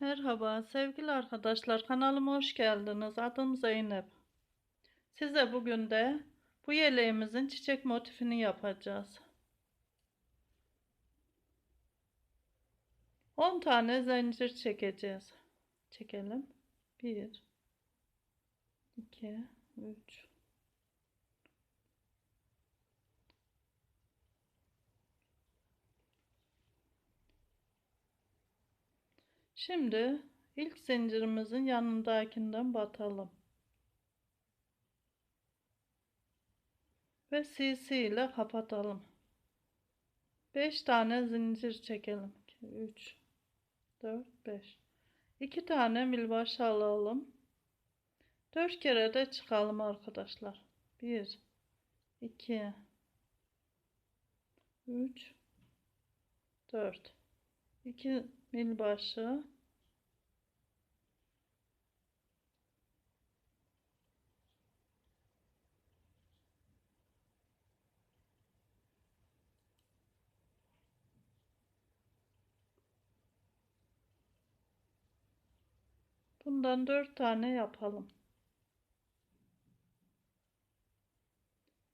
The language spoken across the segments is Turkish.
Merhaba sevgili arkadaşlar kanalıma hoş geldiniz. Adım Zeynep. Size bugün de bu yeleğimizin çiçek motifini yapacağız. 10 tane zincir çekeceğiz. Çekelim. 1 2 3 Şimdi ilk zincirimizin yanındakinden batalım. Ve CC ile kapatalım. 5 tane zincir çekelim. 3 4 5 2 tane milbaşı alalım. 4 kere de çıkalım arkadaşlar. 1 2 3 4 2 milbaşı Bundan dört tane yapalım.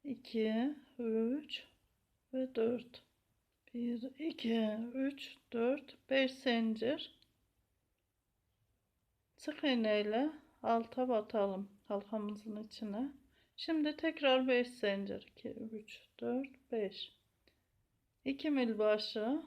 2 3 ve 4 1 2 3 4 5 zincir. Sık iğne ile alta batalım halkamızın içine. Şimdi tekrar 5 zincir. 2 3 4 5 2 mil başı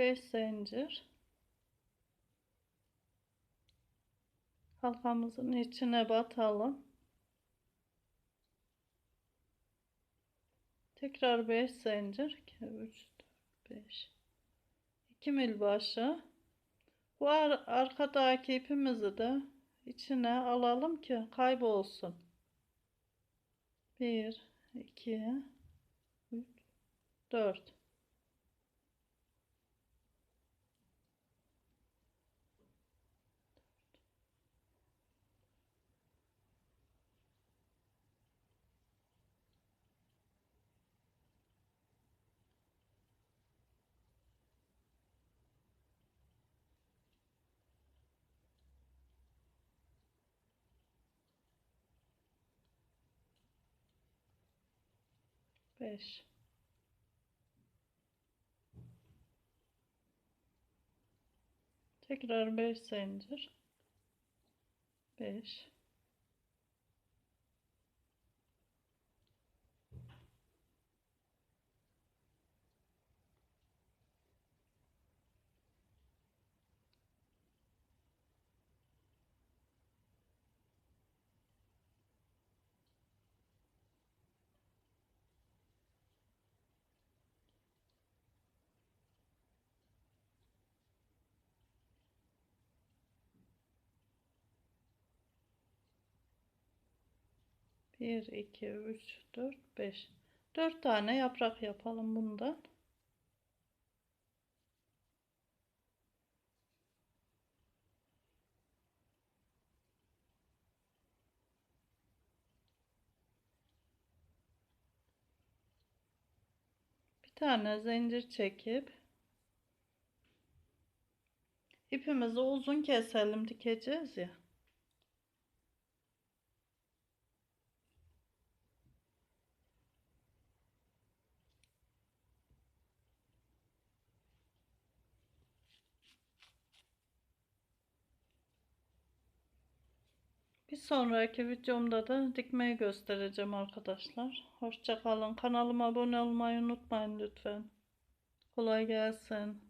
Beş zincir. Halkamızın içine batalım. Tekrar 5 zincir. 2 3 4 5 2 mil başı. Bu ar arkadaki ipimizi de içine alalım ki kaybolsun. 1 2 3 4 5 tekrar 5 zincir 5 1 2 3 4 5 4 tane yaprak yapalım bundan. Bir tane zincir çekip ipimizi uzun keselim dikeceğiz ya Bir sonraki videomda da dikmeyi göstereceğim arkadaşlar. Hoşça kalın. Kanalıma abone olmayı unutmayın lütfen. Kolay gelsin.